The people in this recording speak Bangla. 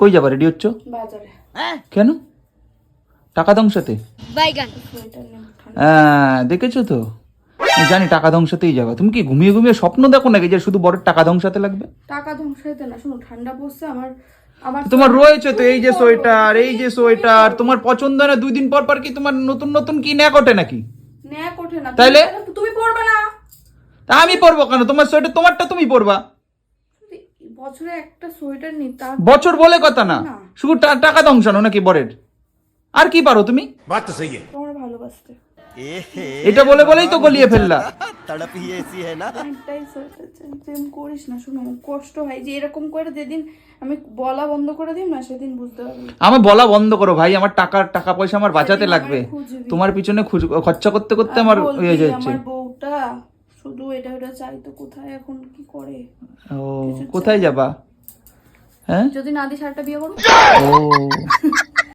কই যাবা রেডি হচ্ছ? বাজারে। কেন? টাকা ধ্বংসাতে হ্যাঁ দেখেছ তো? আমি জানি টাকা ধ্বংসাতেই যাবা। তুমি কি ঘুমিয়ে ঘুমিয়ে স্বপ্ন দেখো নাকি যে শুধু বড় টাকা ধ্বংসাতে লাগবে? টাকা ধ্বংস হইতে না শোনো ঠান্ডা পড়ছে আমার আমার তোমার রয়েছে তো এই যে সোয়েটার এই যে সোয়েটার। তোমার পছন্দ না দুই দিন পর পর কি তোমার নতুন নতুন কি ন্যাক ওঠে নাকি? ন্যাক ওঠে না। তাইলে? তুমি- পড়বে না। তা আমি পরবো কেন? তোমার সোয়েটার তোমারটা তুমি পরবা। বছরে একটা সোয়েটার নি বছর বলে কথা না। শুধু টাকা দংশানো নাকি বরের? আর কি পারো তুমি? তোমার ভালোবাসতে। এটা বলে বলেই তো গলিয়ে ফেললা। এসি হ্যায় না। একটাই করিস না শুনো কষ্ট হয় যে এরকম করে যেদিন আমি বলা বন্ধ করে দিই না সেদিন বুঝতে পারবি। আমার বলা বন্ধ করো ভাই আমার টাকা টাকা পয়সা আমার বাঁচাতে লাগবে। তোমার পিছনে খরচা করতে করতে আমার হয়ে যাচ্ছে। শুধু এটা ওটা চাই তো কোথায় এখন কি করে? ও কোথায় যাবা? হ্যাঁ? যদি না দিস আরেকটা বিয়ে করব ও।